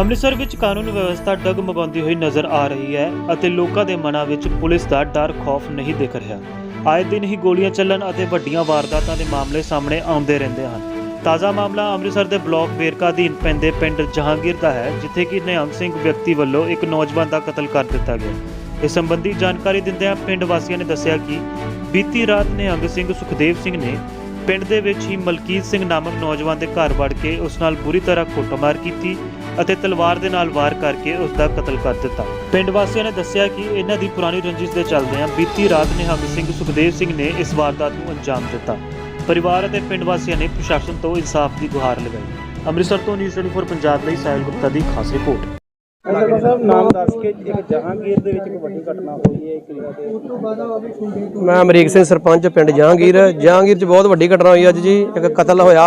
ਅੰਮ੍ਰਿਤਸਰ ਵਿੱਚ ਕਾਨੂੰਨ ਵਿਵਸਥਾ ਡਗਮਗਾਉਂਦੀ ਹੋਈ ਨਜ਼ਰ ਆ ਰਹੀ ਹੈ ਅਤੇ ਲੋਕਾਂ ਦੇ ਮਨਾਂ ਵਿੱਚ ਪੁਲਿਸ ਦਾ ਡਰ ਖੌਫ ਨਹੀਂ ਦਿਖ ਰਿਹਾ। ਆਏ ਦਿਨ ਹੀ ਗੋਲੀਆਂ ਚੱਲਣ ਅਤੇ ਵੱਡੀਆਂ ਵਾਰਦਾਤਾਂ ਦੇ ਮਾਮਲੇ ਸਾਹਮਣੇ ਆਉਂਦੇ ਰਹਿੰਦੇ ਹਨ। ਤਾਜ਼ਾ ਮਾਮਲਾ ਅੰਮ੍ਰਿਤਸਰ ਦੇ ਬਲਾਕ ਵੇਰਕਾ ਅਧੀਨ ਪੈਂਦੇ ਪਿੰਡ ਜਹਾਂਗੀਰ ਦਾ ਹੈ, ਜਿੱਥੇ ਕਿ ਨਿਹੰਗ ਸਿੰਘ ਵਿਅਕਤੀ ਵੱਲੋਂ ਇੱਕ ਨੌਜਵਾਨ ਦਾ ਕਤਲ ਕਰ ਦਿੱਤਾ ਗਿਆ। ਇਸ ਸੰਬੰਧੀ ਜਾਣਕਾਰੀ ਦਿੰਦਿਆਂ ਪਿੰਡ ਵਾਸੀਆਂ ਨੇ ਦੱਸਿਆ ਕਿ ਬੀਤੀ ਰਾਤ ਨਿਹੰਗ ਸਿੰਘ ਸੁਖਦੇਵ ਸਿੰਘ ਨੇ ਪਿੰਡ ਦੇ ਵਿੱਚ ਹੀ ਮਲਕੀਤ ਸਿੰਘ ਨਾਮਕ ਨੌਜਵਾਨ ਦੇ ਘਰ ਵੜ ਕੇ ਉਸ ਨਾਲ ਬੁਰੀ ਤਰ੍ਹਾਂ ਕੁੱਟਮਾਰ ਕੀਤੀ ਅਤੇ ਤਲਵਾਰ ਦੇ ਨਾਲ ਵਾਰ ਕਰਕੇ ਉਸ ਦਾ ਕਤਲ ਕਰ ਦਿੱਤਾ। ਪਿੰਡ ਵਾਸੀਆਂ ਨੇ ਦੱਸਿਆ ਕਿ ਇਹਨਾਂ ਦੀ ਪੁਰਾਣੀ ਰੰਜਿਸ਼ ਦੇ ਚੱਲਦਿਆਂ ਬੀਤੀ ਰਾਤ ਨਿਹੰਗ ਸਿੰਘ ਸੁਖਦੇਵ ਸਿੰਘ ਨੇ ਇਸ ਵਾਰਦਾਤ ਨੂੰ ਅੰਜਾਮ ਦਿੱਤਾ। ਪਰਿਵਾਰ ਅਤੇ ਪਿੰਡ ਵਾਸੀਆਂ ਨੇ ਪ੍ਰਸ਼ਾਸਨ ਤੋਂ ਇਨਸਾਫ ਦੀ ਗੁਹਾਰ ਲਗਾਈ। ਅੰਮ੍ਰਿਤਸਰ ਤੋਂ ਨਿਊਜ਼ 24 ਪੰਜਾਬ ਲਈ ਸਾਹਿਲ ਗੁਪਤਾ ਦੀ ਖਾਸ ਰਿਪੋਰਟ। ਸਰਪੰਚ ਸਾਹਿਬ ਨਾਮ ਦੱਸ ਕੇ ਇੱਕ ਜਹਾਂਗੀਰ ਦੇ ਵਿੱਚ ਇੱਕ ਵੱਡੀ ਘਟਨਾ ਹੋਈ ਹੈ ਇੱਕ ਜਗ੍ਹਾ ਤੇ ਮੈਂ ਅਮਰੀਕ ਸਿੰਘ ਸਰਪੰਚ ਪਿੰਡ ਜਹਾਂਗੀਰ। ਜਹਾਂਗੀਰ 'ਚ ਬਹੁਤ ਵੱਡੀ ਘਟਨਾ ਹੋਈ ਅੱਜ ਜੀ ਇੱਕ ਕਤਲ ਹੋਇਆ।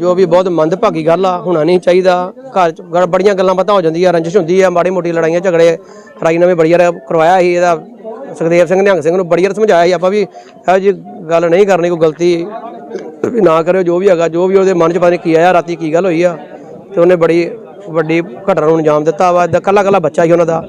ਜੋ ਵੀ ਬਹੁਤ ਮੰਦਭਾਗੀ ਗੱਲ ਆ, ਹੋਣਾ ਨਹੀਂ ਚਾਹੀਦਾ। ਘਰ 'ਚ ਗ- ਬੜੀਆਂ ਗੱਲਾਂ ਬਾਤਾਂ ਹੋ ਜਾਂਦੀਆਂ, ਰੰਜਿਸ਼ ਹੁੰਦੀ ਆ, ਮਾੜੀ ਮੋਟੀ ਲੜਾਈਆਂ, ਝਗੜੇ ਫਰਾਈ ਨਵੇਂ ਬੜੀ ਯਾਰ ਕਰਵਾਇਆ ਸੀ ਇਹਦਾ। ਸੁਖਦੇਵ ਸਿੰਘ, ਨਿਹੰਗ ਸਿੰਘ ਨੂੰ ਬੜੀ ਯਾਰ ਸਮਝਾਇਆ ਸੀ, ਆਪਾਂ ਵੀ ਇਹੋ ਜੀ ਗੱਲ ਨਹੀਂ ਕਰਨੀ, ਕੋਈ ਗਲਤੀ ਵੀ ਨਾ ਕਰਿਓ, ਜੋ ਵੀ ਹੈਗਾ, ਜੋ ਵੀ ਉਹਦੇ ਮਨ 'ਚ ਪਤਾ ਨਹੀਂ ਕੀ ਆਇਆ, ਰਾਤੀ ਕੀ ਗੱਲ ਹੋਈ ਆ। ਤੇ ਉਹਨੇ ਬੜੀ ਵੱਡੀ ਘਟਨਾ ਨੂੰ ਅੰਜਾਮ ਦਿੱਤਾ ਵਾ। ਕੱਲਾ ਕੱਲਾ ਬੱਚਾ ਸੀ ਉਹਨਾਂ ਦਾ।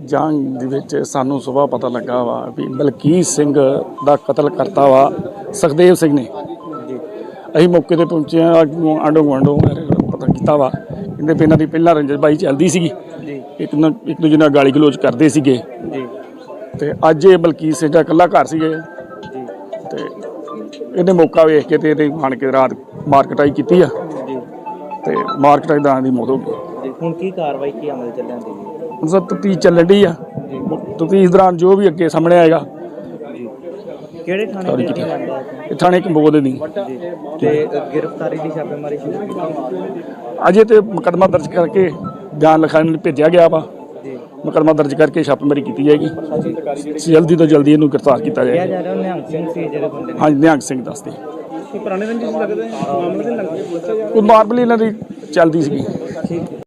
ਜੰਗ ਦੇ ਵਿੱਚ ਸਾਨੂੰ ਸਵੇਰ ਪਤਾ ਲੱਗਾ ਵਾ ਵੀ ਬਲਕੀਤ ਸਿੰਘ ਦਾ ਕਤਲ ਕਰਤਾ ਵਾ ਸੁਖਦੇਵ ਸਿੰਘ ਨੇ। ਅਸੀਂ ਮੌਕੇ ਤੇ ਪਹੁੰਚੇ ਆ ਆਂਡੋ ਗੁਆਂਢੋਂ ਪਤਾ ਕੀਤਾ ਵਾ। ਕਹਿੰਦੇ ਵੀ ਇਹਨਾਂ ਦੀ ਪਹਿਲਾਂ ਰੰਜਨ ਬਾਈ ਚੱਲਦੀ ਸੀਗੀ। ਇੱਕ ਨਾ ਇੱਕ ਦੂਜੇ ਨਾਲ ਗਾਲੀ ਗਲੋਚ ਕਰਦੇ ਸੀਗੇ। ਤੇ ਅੱਜ ਇਹ ਬਲਕੀਤ ਸਿੰਘ ਦਾ ਇਕੱਲਾ ਘਰ ਸੀਗੇ। ਤੇ ਇਹਨੇ ਮੌਕਾ ਵੇਖ ਕੇ ਤੇ ਇਹਨੇ ਆਣ ਕੇ ਰਾਤ ਮਾਰਕਟਾਈ ਕੀਤੀ ਆ। ਤੇ ਮਾਰਕਟਾਈ ਦਾ ਦੀ ਮੌਤ ਹੋ ਗਈ। ਹੁਣ ਕੀ ਕਾਰਵਾਈ ਕੀ ਅਮਲ ਚੱਲਣ ਦੀ ਸਭ ਤਫਤੀਸ਼ ਚੱਲਣ ਡਈ ਆ। ਤਫਤੀਸ਼ ਦੌਰਾਨ ਜੋ ਵੀ ਅੱਗੇ ਸਾਹਮਣੇ ਆਏਗਾ। ਕਿਹੜੇ ਥਾਣੇ ਦੇ ਲੱਗਦਾ ਇਹ ਥਾਣੇ ਕੰਬੋਦ ਦੀ ਤੇ ਗ੍ਰਿਫਤਾਰੀ ਦੀ ਛਾਪੇਮਾਰੀ ਸ਼ੁਰੂ ਕੀਤੀ ਅਜੇ ਤੇ ਮੁਕੱਦਮਾ ਦਰਜ ਕਰਕੇ ਬਿਆਨ ਲਿਖਾਉਣ ਲਈ ਭੇਜਿਆ ਗਿਆ ਵਾ। ਮੁਕੱਦਮਾ ਦਰਜ ਕਰਕੇ ਛਾਪੇਮਾਰੀ ਕੀਤੀ ਜਾਏਗੀ। ਜਲਦੀ ਤੋਂ ਜਲਦੀ ਇਹਨੂੰ ਗ੍ਰਿਫਤਾਰ ਕੀਤਾ ਕਿਹਾ ਜਾਏਗਾ ਜਾ ਰਿਹਾ ਨਿਹੰਗ ਸਿੰਘ ਸੀ ਜਿਹੜੇ ਬੰਦੇ ਨੇ। ਹਾਂਜੀ ਨਿਹੰਗ ਸਿੰਘ ਦੱਸਦੇ ਕੀ ਪੁਰਾਣੇ ਰੰਜਿਸ਼ ਲੱਗਦੇ ਮਾਮਲੇ ਦੇ ਲੱਗਦੇ ਕੋਈ ਮਾਰਬਲ ਇਹਨਾਂ ਦੀ ਚੱਲਦੀ ਸੀਗੀ। ਠੀਕ ਹੈ।